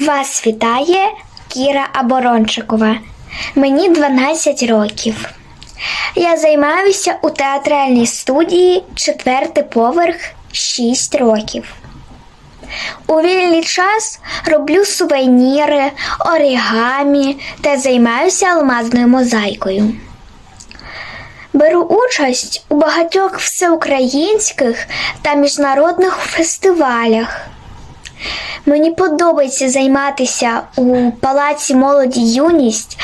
Вас вітає Кіра Аборончикова. Мені 12 років. Я займаюся у театральній студії четвертий поверх 6 років. У вільний час роблю сувеніри, орігамі та займаюся алмазною мозаїкою. Беру участь у багатьох всеукраїнських та міжнародних фестивалях. Мені подобається займатися у палаці молоді юність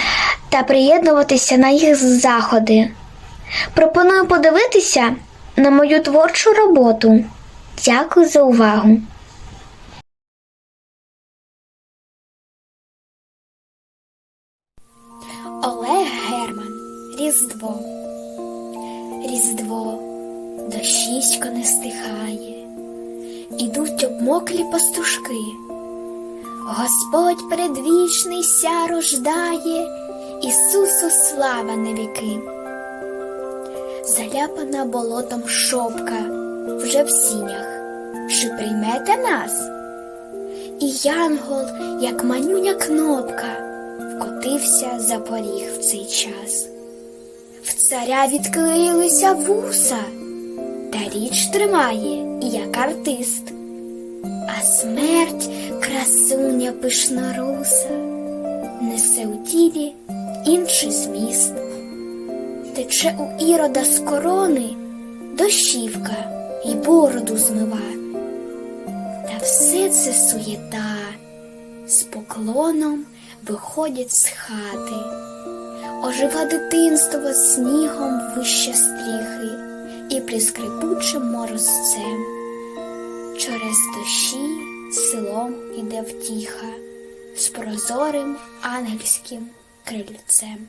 та приєднуватися на їх заходи. Пропоную подивитися на мою творчу роботу. Дякую за увагу. Олег Герман Різдво. Різдво дощісько не стихає, ідуть обмоклі пастушки. Господь предвічний ся рождає, Ісусу слава на віки. Заляпана болотом шопка вже в сінях. Чи приймете нас? І янгол, як манюня кнопка, вкотився за поріг в цей час. В царя відклеїлися вуса, річ тримає, як артист. А смерть красуня пишноруса несе у тілі інший зміст. Тече у ірода з корони дощівка й бороду змива. Та все це суєта, з поклоном виходять з хати, ожива дитинство снігом вище стріхи і прискрипучим морозцем. Через дощі селом іде втіха з прозорим ангельським крильцем.